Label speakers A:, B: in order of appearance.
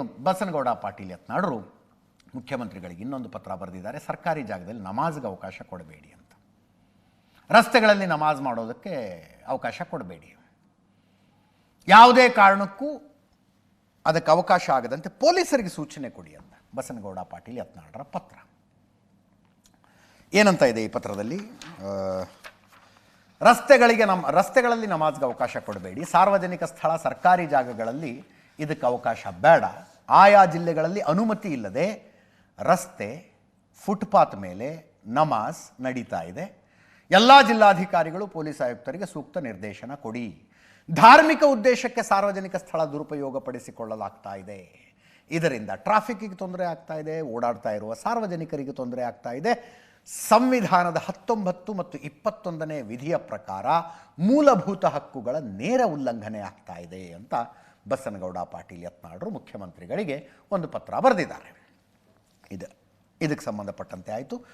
A: ಇನ್ನು ಬಸನಗೌಡ ಪಾಟೀಲ್ ಯತ್ನಾಳರು ಮುಖ್ಯಮಂತ್ರಿಗಳಿಗೆ ಇನ್ನೊಂದು ಪತ್ರ ಬರೆದಿದ್ದಾರೆ, ಸರ್ಕಾರಿ ಜಾಗದಲ್ಲಿ ನಮಾಜ್ಗೆ ಅವಕಾಶ ಕೊಡಬೇಡಿ ಅಂತ. ರಸ್ತೆಗಳಲ್ಲಿ ನಮಾಜ್ ಮಾಡೋದಕ್ಕೆ ಅವಕಾಶ ಕೊಡಬೇಡಿ. ಯಾವುದೇ ಕಾರಣಕ್ಕೂ ಅದಕ್ಕೆ ಅವಕಾಶ ಆಗದಂತೆ ಪೊಲೀಸರಿಗೆ ಸೂಚನೆ ಕೊಡಿ ಅಂತ ಬಸನಗೌಡ ಪಾಟೀಲ್ ಯತ್ನಾಳರ ಪತ್ರ. ಏನಂತ ಇದೆ ಈ ಪತ್ರದಲ್ಲಿ? ರಸ್ತೆಗಳಿಗೆ ನಮ್ಮ ರಸ್ತೆಗಳಲ್ಲಿ ನಮಾಜ್ಗೆ ಅವಕಾಶ ಕೊಡಬೇಡಿ. ಸಾರ್ವಜನಿಕ ಸ್ಥಳ, ಸರ್ಕಾರಿ ಜಾಗಗಳಲ್ಲಿ ಇದಕ್ಕೆ ಅವಕಾಶ ಬೇಡ. ಆಯಾ ಜಿಲ್ಲೆಗಳಲ್ಲಿ ಅನುಮತಿ ಇಲ್ಲದೆ ರಸ್ತೆ, ಫುಟ್ಪಾತ್ ಮೇಲೆ ನಮಾಜ್ ನಡೀತಾ ಇದೆ. ಎಲ್ಲ ಜಿಲ್ಲಾಧಿಕಾರಿಗಳು, ಪೊಲೀಸ್ ಆಯುಕ್ತರಿಗೆ ಸೂಕ್ತ ನಿರ್ದೇಶನ ಕೊಡಿ. ಧಾರ್ಮಿಕ ಉದ್ದೇಶಕ್ಕೆ ಸಾರ್ವಜನಿಕ ಸ್ಥಳ ದುರುಪಯೋಗಪಡಿಸಿಕೊಳ್ಳಲಾಗ್ತಾ ಇದೆ. ಇದರಿಂದ ಟ್ರಾಫಿಕ್ಕಿಗೆ ತೊಂದರೆ ಆಗ್ತಾ ಇದೆ, ಓಡಾಡ್ತಾ ಇರುವ ಸಾರ್ವಜನಿಕರಿಗೆ ತೊಂದರೆ ಆಗ್ತಾ ಇದೆ. ಸಂವಿಧಾನದ ಹತ್ತೊಂಬತ್ತು ಮತ್ತು ಇಪ್ಪತ್ತೊಂದನೇ ವಿಧಿಯ ಪ್ರಕಾರ ಮೂಲಭೂತ ಹಕ್ಕುಗಳ ನೇರ ಉಲ್ಲಂಘನೆ ಆಗ್ತಾ ಇದೆ ಅಂತ ಬಸನಗೌಡ ಪಾಟೀಲ್ ಯತ್ನಾಳರು ಮುಖ್ಯಮಂತ್ರಿಗಳಿಗೆ ಒಂದು ಪತ್ರ ಬರೆದಿದ್ದಾರೆ. ಇದು, ಇದಕ್ಕೆ ಸಂಬಂಧಪಟ್ಟಂತೆ ಆಯಿತು.